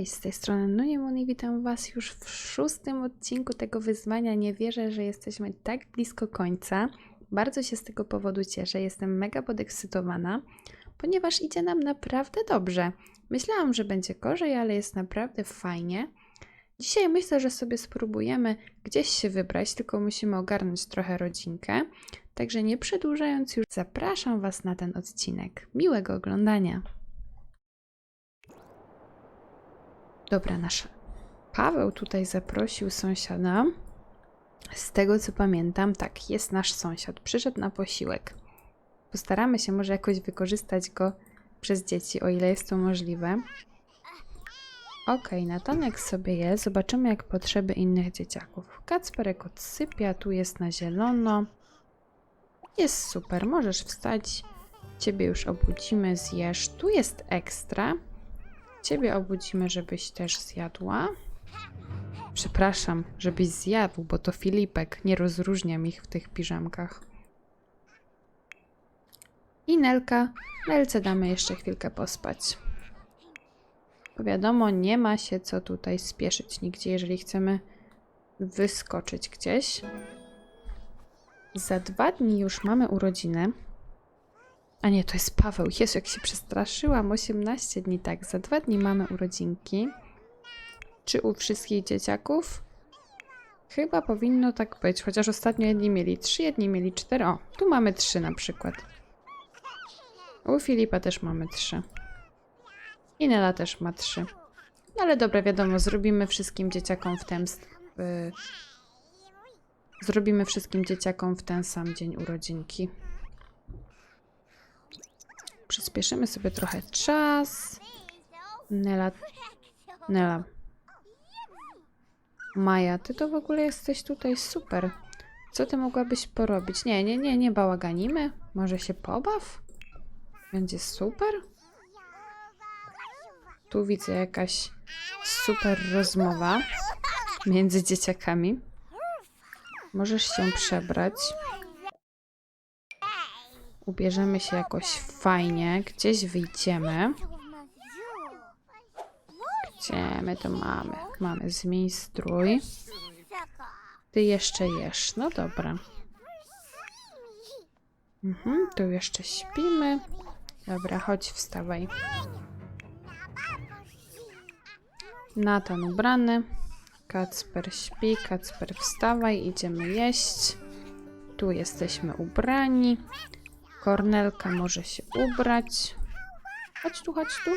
Cześć, z tej strony Nuniemon i witam Was już w szóstym odcinku tego wyzwania. Nie wierzę, że jesteśmy tak blisko końca. Bardzo się z tego powodu cieszę, jestem mega podekscytowana, ponieważ idzie nam naprawdę dobrze. Myślałam, że będzie gorzej, ale jest naprawdę fajnie. Dzisiaj myślę, że sobie spróbujemy gdzieś się wybrać, tylko musimy ogarnąć trochę rodzinkę. Także nie przedłużając już, zapraszam Was na ten odcinek. Miłego oglądania! Dobra, nasz Paweł tutaj zaprosił sąsiada. Z tego co pamiętam, tak, jest nasz sąsiad. Przyszedł na posiłek. Postaramy się może jakoś wykorzystać go przez dzieci, o ile jest to możliwe. Okej, Natanek sobie jest. Zobaczymy jak potrzeby innych dzieciaków. Kacperek odsypia, tu jest na zielono. Jest super, możesz wstać. Ciebie już obudzimy, zjesz. Tu jest ekstra. Ciebie obudzimy, żebyś też zjadła. Przepraszam, żebyś zjadł, bo to Filipek. Nie rozróżniam ich w tych piżamkach. I Nelka. Nelce damy jeszcze chwilkę pospać. Bo wiadomo, nie ma się co tutaj spieszyć nigdzie, jeżeli chcemy wyskoczyć gdzieś. Za dwa dni już mamy urodziny. A nie, to jest Paweł. Jezu, jak się przestraszyłam. 18 dni, tak. Za dwa dni mamy urodzinki. Czy u wszystkich dzieciaków? Chyba powinno tak być, chociaż ostatnio jedni mieli trzy, jedni mieli cztery. O, tu mamy trzy na przykład. U Filipa też mamy trzy. I Nela też ma trzy. No ale dobra, wiadomo, zrobimy wszystkim dzieciakom w ten... y, zrobimy wszystkim dzieciakom w ten sam dzień urodzinki. Przyspieszymy sobie trochę czas. Nela. Nela. Maja, ty to w ogóle jesteś tutaj super. Co ty mogłabyś porobić? Nie, nie, nie, nie bałaganimy. Może się pobaw? Będzie super? Tu widzę jakaś super rozmowa między dzieciakami. Możesz się przebrać. Ubierzemy się jakoś fajnie, gdzieś wyjdziemy. Gdzie my to mamy? Mamy zmień strój. Ty jeszcze jesz. No dobra. Mhm, tu jeszcze śpimy. Dobra, chodź, wstawaj. Natan ubrany. Kacper śpi. Kacper wstawaj, idziemy jeść. Tu jesteśmy ubrani. Kornelka może się ubrać. Chodź tu, chodź tu.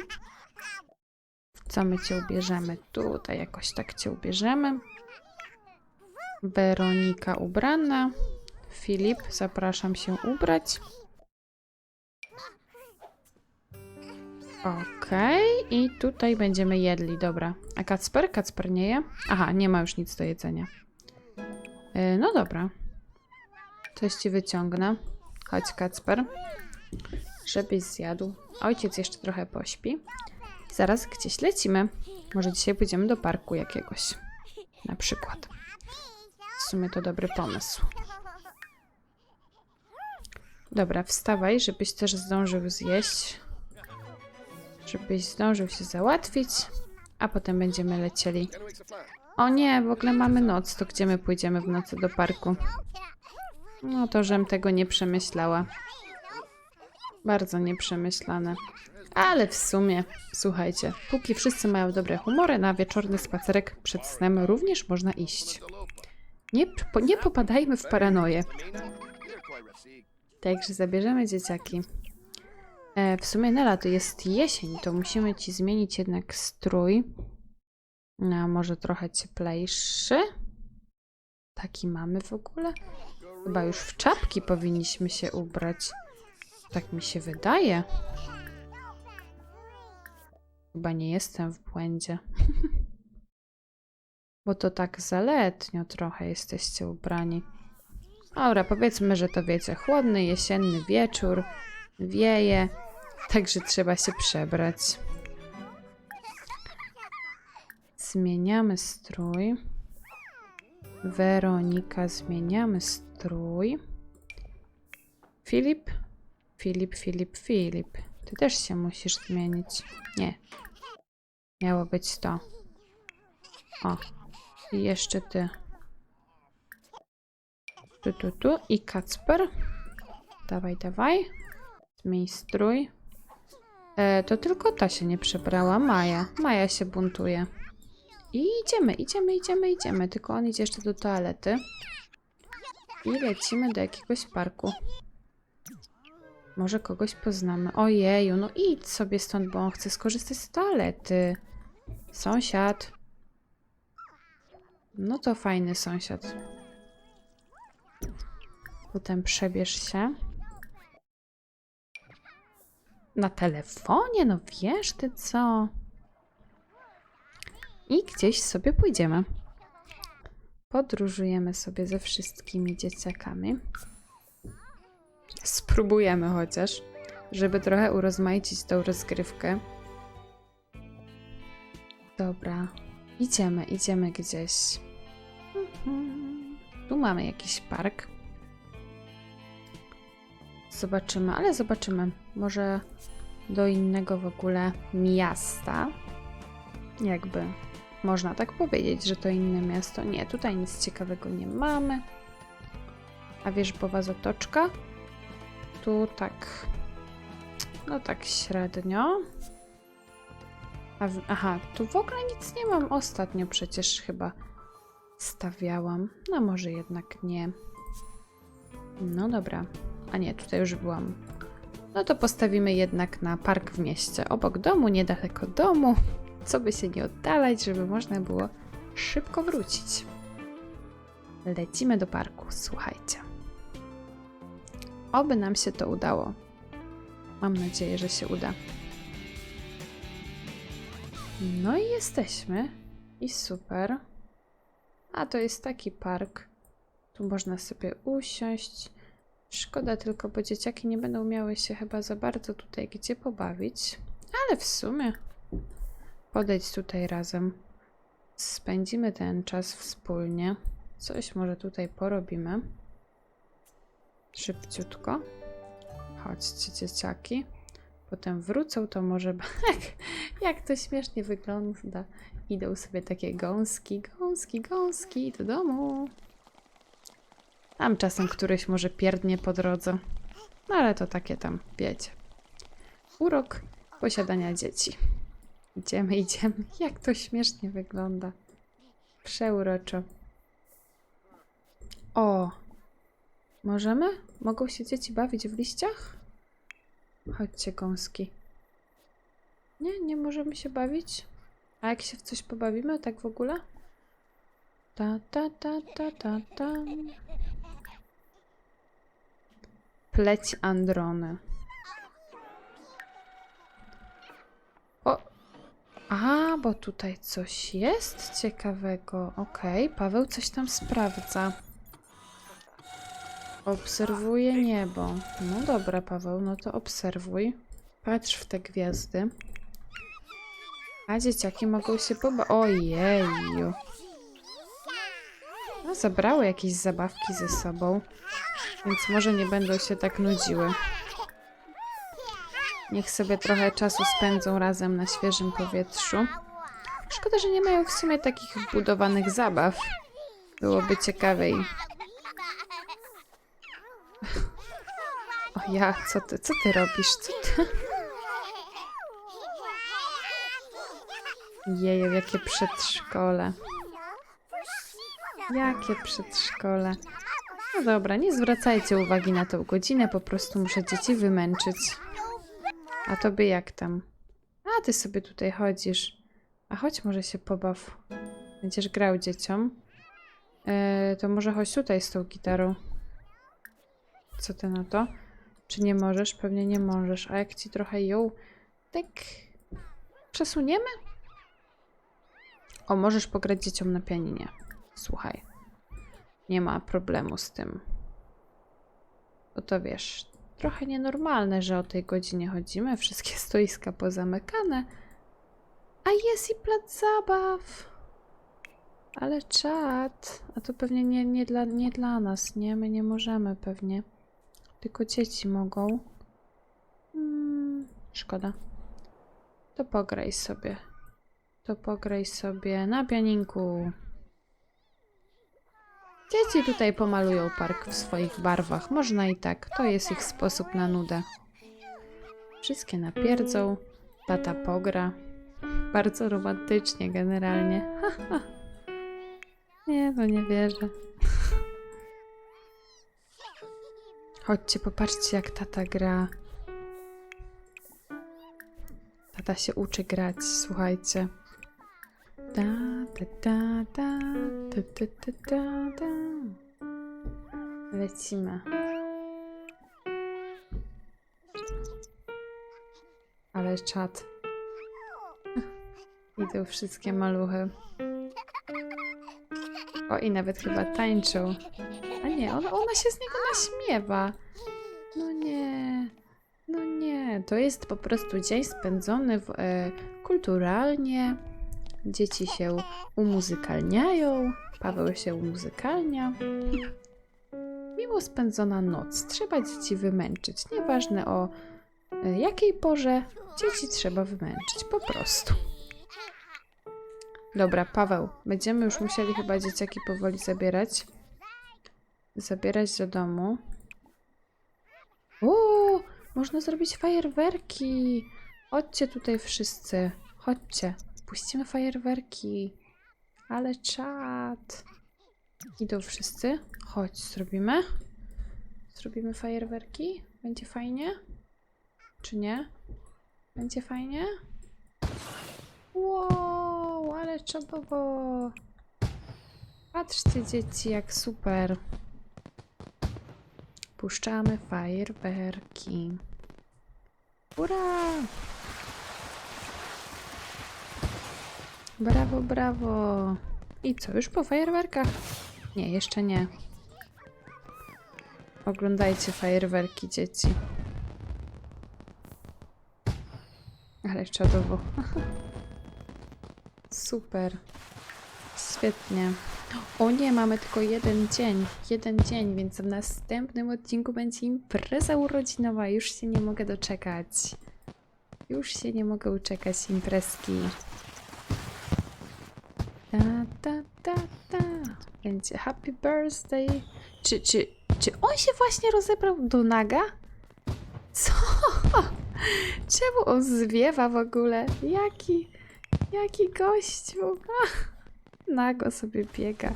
Co my cię ubierzemy? Tutaj jakoś tak cię ubierzemy. Weronika ubrana. Filip, zapraszam się ubrać. Okej, i tutaj będziemy jedli, dobra. A Kacper? Kacper nie je? Aha, nie ma już nic do jedzenia. Yy, no dobra. Coś ci wyciągnę. Chodź, Kacper. Żebyś zjadł. Ojciec jeszcze trochę pośpi. Zaraz gdzieś lecimy. Może dzisiaj pójdziemy do parku jakiegoś. Na przykład. W sumie to dobry pomysł. Dobra, wstawaj, żebyś też zdążył zjeść. Żebyś zdążył się załatwić. A potem będziemy lecieli. O nie, w ogóle mamy noc. To gdzie my pójdziemy w nocy do parku? No to, żem tego nie przemyślała. Bardzo nieprzemyślane. Ale w sumie, słuchajcie, póki wszyscy mają dobre humory, na wieczorny spacerek przed snem również można iść. Nie, po, nie popadajmy w paranoję. Także zabierzemy dzieciaki. E, w sumie Nela, to jest jesień, to musimy ci zmienić jednak strój. No, może trochę cieplejszy. Taki mamy w ogóle? Chyba już w czapki powinniśmy się ubrać. Tak mi się wydaje. Chyba nie jestem w błędzie. Bo to tak zaletnio trochę jesteście ubrani. Dobra, powiedzmy, że to wiecie, chłodny jesienny wieczór, wieje, także trzeba się przebrać. Zmieniamy strój. Weronika, zmieniamy strój. Filip? Filip, Filip, Filip. Ty też się musisz zmienić. Nie. Miało być to. O. I jeszcze ty. Tu, tu, tu. I Kacper. Dawaj, dawaj. Zmień strój. E, to tylko ta się nie przebrała. Maja. Maja się buntuje. I idziemy, idziemy, idziemy, idziemy. Tylko on idzie jeszcze do toalety. I lecimy do jakiegoś parku. Może kogoś poznamy. Ojeju, no idź sobie stąd, bo on chce skorzystać z toalety. Sąsiad. No to fajny sąsiad. Potem przebierz się. Na telefonie? No wiesz ty co? I gdzieś sobie pójdziemy. Podróżujemy sobie ze wszystkimi dzieciakami. Spróbujemy chociaż, żeby trochę urozmaicić tą rozgrywkę. Dobra, idziemy, idziemy gdzieś. Mhm. Tu mamy jakiś park. Zobaczymy, ale zobaczymy. Może do innego w ogóle miasta. Jakby można tak powiedzieć, że to inne miasto. Nie, tutaj nic ciekawego nie mamy. A wierzbowa zatoczka? Tu tak. No tak średnio. A w, aha, tu w ogóle nic nie mam. Ostatnio przecież chyba stawiałam. No może jednak nie. No dobra. A nie, tutaj już byłam. No to postawimy jednak na park w mieście. Obok domu, niedaleko domu. Co by się nie oddalać, żeby można było szybko wrócić. Lecimy do parku, słuchajcie. Oby nam się to udało. Mam nadzieję, że się uda. No i jesteśmy. I super. A to jest taki park. Tu można sobie usiąść. Szkoda tylko, bo dzieciaki nie będą miały się chyba za bardzo tutaj gdzie pobawić. Ale w sumie podejdź tutaj razem. Spędzimy ten czas wspólnie. Coś może tutaj porobimy. Szybciutko. Chodźcie, dzieciaki. Potem wrócą, to może. Jak to śmiesznie wygląda. Idą sobie takie gąski, gąski, gąski do domu. Tam czasem któryś może pierdnie po drodze. No ale to takie tam, wiecie. Urok posiadania dzieci. Idziemy, idziemy. Jak to śmiesznie wygląda. Przeuroczo. O! Możemy? Mogą się dzieci bawić w liściach? Chodźcie, gąski. Nie, nie możemy się bawić? A jak się w coś pobawimy, tak w ogóle? Ta, ta, ta, ta, ta, ta. Pleć Androny. A, bo tutaj coś jest ciekawego. Okej, Paweł coś tam sprawdza. Obserwuje niebo. No dobra, Paweł, no to obserwuj. Patrz w te gwiazdy. A dzieciaki mogą się poba... Ojeju. No, zabrały jakieś zabawki ze sobą, więc może nie będą się tak nudziły. Niech sobie trochę czasu spędzą razem na świeżym powietrzu. Szkoda, że nie mają w sumie takich wbudowanych zabaw. Byłoby ciekawiej. O ja, co ty, co ty robisz? Co ty? Jeju, jakie przedszkole. Jakie przedszkole. No dobra, nie zwracajcie uwagi na tą godzinę, po prostu muszę dzieci wymęczyć. A tobie jak tam? A, ty sobie tutaj chodzisz. A chodź może się pobaw. Będziesz grał dzieciom. E, to może chodź tutaj z tą gitarą. Co ty na to? Czy nie możesz? Pewnie nie możesz. A jak ci trochę ją tak przesuniemy? O, możesz pograć dzieciom na pianinie. Słuchaj. Nie ma problemu z tym. Bo to wiesz, trochę nienormalne, że o tej godzinie chodzimy, wszystkie stoiska pozamykane, a jest i plac zabaw. Ale czad, a to pewnie nie, nie, dla, nie dla nas, nie? My nie możemy pewnie. Tylko dzieci mogą. Hmm, szkoda. To pograj sobie. to pograj sobie na pianinku. Dzieci tutaj pomalują park w swoich barwach. Można i tak. To jest ich sposób na nudę. Wszystkie napierdzą. Tata pogra. Bardzo romantycznie generalnie. nie, no nie wierzę. Chodźcie, popatrzcie jak tata gra. Tata się uczy grać, słuchajcie. Da, da, da, da, da, da, da, da. Lecimy. Ale czad. Idą wszystkie maluchy. O, i nawet chyba tańczą. A nie, ona, ona się z niego naśmiewa. No nie. No nie, to jest po prostu dzień spędzony w, e, kulturalnie. Dzieci się umuzykalniają, Paweł się umuzykalnia. Miło spędzona noc. Trzeba dzieci wymęczyć. Nieważne o e, jakiej porze, dzieci trzeba wymęczyć. Po prostu. Dobra, Paweł, będziemy już musieli chyba dzieciaki powoli zabierać. Zabierać do domu. Uuu, można zrobić fajerwerki. Chodźcie tutaj wszyscy. Chodźcie. Puścimy fajerwerki. Ale czad. Idą wszyscy. Chodź, zrobimy. Zrobimy fajerwerki. Będzie fajnie? Czy nie? Będzie fajnie? Wow, ale czadowo. Patrzcie dzieci, jak super. Puszczamy fajerwerki. Ura! Brawo, brawo. I co, już po fajerwerkach? Nie, jeszcze nie. Oglądajcie fajerwerki, dzieci. Ale czadowo. Super. Świetnie. O nie, mamy tylko jeden dzień. Jeden dzień, więc w następnym odcinku będzie impreza urodzinowa. Już się nie mogę doczekać. Już się nie mogę uczekać imprezki. Ta, ta, ta, ta. Będzie happy birthday. Czy, czy, czy on się właśnie rozebrał do naga? Co? Czemu on zwiewa w ogóle? Jaki, jaki gościu? Ach, nago sobie biega.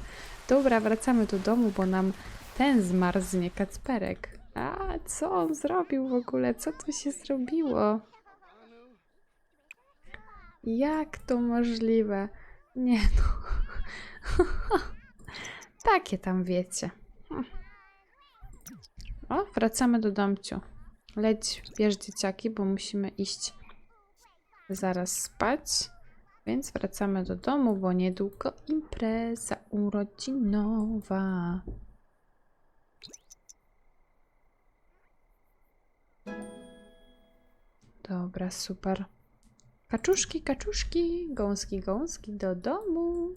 Dobra, wracamy do domu, bo nam ten zmarznie kacperek. A, co on zrobił w ogóle? Co tu się zrobiło? Jak to możliwe? Nie no. Takie tam wiecie. O, wracamy do domciu. Leć, bierz dzieciaki, bo musimy iść zaraz spać. Więc wracamy do domu, bo niedługo impreza urodzinowa. Dobra, super. Kaczuszki, kaczuszki, gąski, gąski do domu.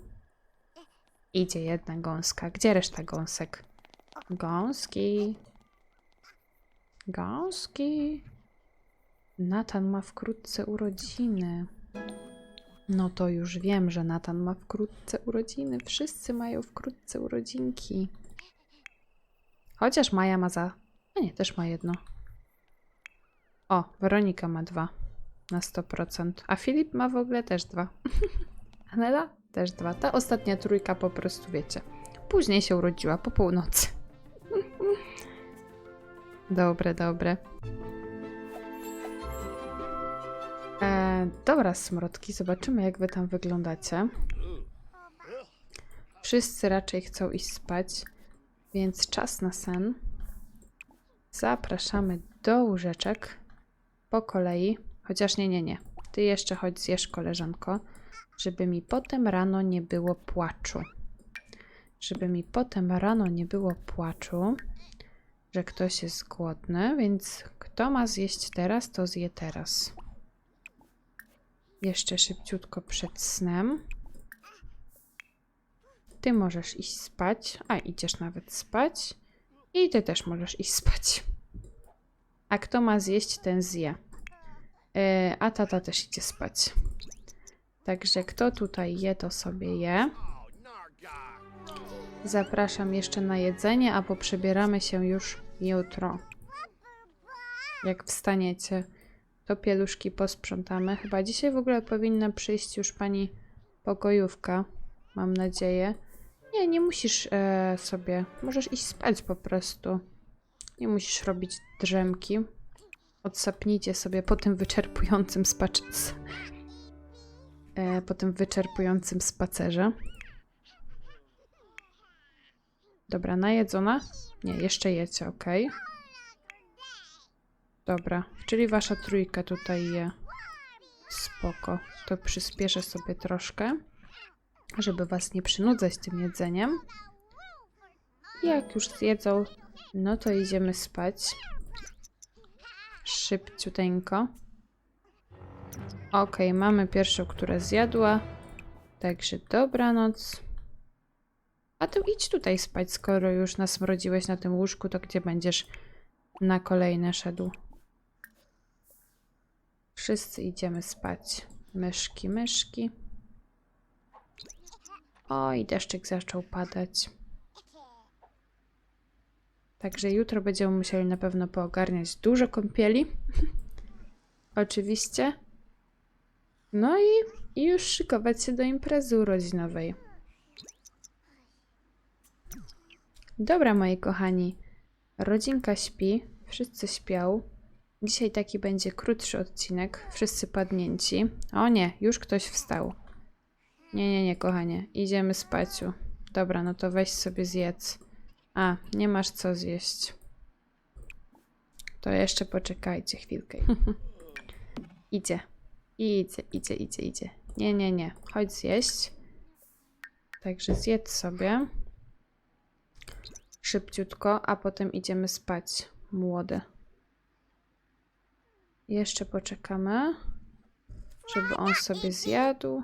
Idzie jedna gąska. Gdzie reszta gąsek? Gąski. Gąski. Natan ma wkrótce urodziny. No to już wiem, że Natan ma wkrótce urodziny. Wszyscy mają wkrótce urodzinki. Chociaż Maja ma za. A nie, też ma jedno. O, Weronika ma dwa. Na 100%. A Filip ma w ogóle też dwa. Anela też dwa. Ta ostatnia trójka po prostu wiecie. Później się urodziła po północy. dobre, dobre. E, dobra, smrodki, zobaczymy jak wy tam wyglądacie. Wszyscy raczej chcą iść spać, więc czas na sen. Zapraszamy do łóżeczek po kolei. Chociaż nie, nie, nie. Ty jeszcze chodź zjesz, koleżanko, żeby mi potem rano nie było płaczu. Żeby mi potem rano nie było płaczu, że ktoś jest głodny, więc kto ma zjeść teraz, to zje teraz. Jeszcze szybciutko przed snem. Ty możesz iść spać, a idziesz nawet spać. I ty też możesz iść spać. A kto ma zjeść, ten zje. E, a tata też idzie spać. Także kto tutaj je, to sobie je. Zapraszam jeszcze na jedzenie, a poprzebieramy się już jutro. Jak wstaniecie, to pieluszki posprzątamy. Chyba dzisiaj w ogóle powinna przyjść już pani pokojówka. Mam nadzieję. Nie, nie musisz e, sobie. Możesz iść spać po prostu. Nie musisz robić drzemki. Odsapnijcie sobie po tym wyczerpującym spacz... s- E, po tym wyczerpującym spacerze. Dobra, najedzona? Nie, jeszcze jecie, ok. Dobra, czyli wasza trójka tutaj je. Spoko. To przyspieszę sobie troszkę, żeby was nie przynudzać tym jedzeniem. Jak już zjedzą, no to idziemy spać. Szybciuteńko. Ok, mamy pierwszą, która zjadła. Także dobranoc. A ty idź tutaj spać, skoro już nas mrodziłeś na tym łóżku, to gdzie będziesz na kolejne szedł? Wszyscy idziemy spać. Myszki, myszki. Oj, deszczyk zaczął padać. Także jutro będziemy musieli na pewno poogarniać dużo kąpieli. Oczywiście. No i, i już szykować się do imprezy urodzinowej. Dobra, moi kochani. Rodzinka śpi, wszyscy śpią. Dzisiaj taki będzie krótszy odcinek, wszyscy padnięci. O nie, już ktoś wstał. Nie, nie, nie, kochanie, idziemy spaciu. Dobra, no to weź sobie zjedz. A, nie masz co zjeść. To jeszcze poczekajcie chwilkę. idzie. Idzie, idzie, idzie, idzie. Nie, nie, nie. Chodź zjeść. Także zjedz sobie. Szybciutko, a potem idziemy spać. Młode. Jeszcze poczekamy, żeby on sobie zjadł.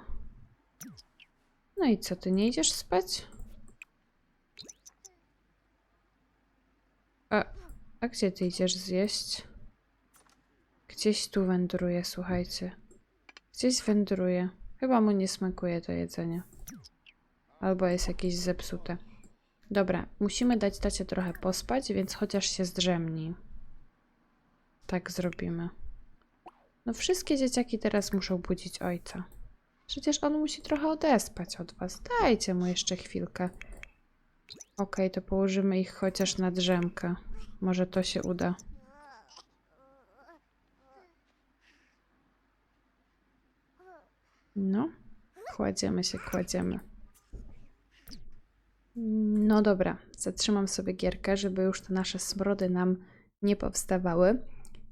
No i co, ty nie idziesz spać? A, a gdzie ty idziesz zjeść? Gdzieś tu wędruje, słuchajcie. Gdzieś wędruje. Chyba mu nie smakuje to jedzenie. Albo jest jakieś zepsute. Dobra, musimy dać tacie trochę pospać, więc chociaż się zdrzemnij. Tak zrobimy. No wszystkie dzieciaki teraz muszą budzić ojca. Przecież on musi trochę odespać od was. Dajcie mu jeszcze chwilkę. Okej, to położymy ich chociaż na drzemkę. Może to się uda. No, kładziemy się, kładziemy. No dobra, zatrzymam sobie gierkę, żeby już te nasze smrody nam nie powstawały.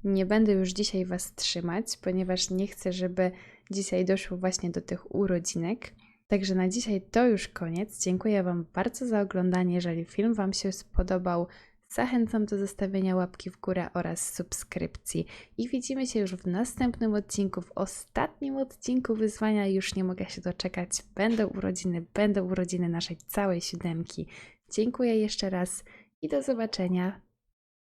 Nie będę już dzisiaj Was trzymać, ponieważ nie chcę, żeby dzisiaj doszło właśnie do tych urodzinek. Także na dzisiaj to już koniec. Dziękuję Wam bardzo za oglądanie. Jeżeli film Wam się spodobał, zachęcam do zostawienia łapki w górę oraz subskrypcji. I widzimy się już w następnym odcinku, w ostatnim odcinku wyzwania. Już nie mogę się doczekać. Będą urodziny, będą urodziny naszej całej siódemki. Dziękuję jeszcze raz i do zobaczenia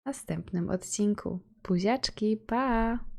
w następnym odcinku. Buziaczki, pa!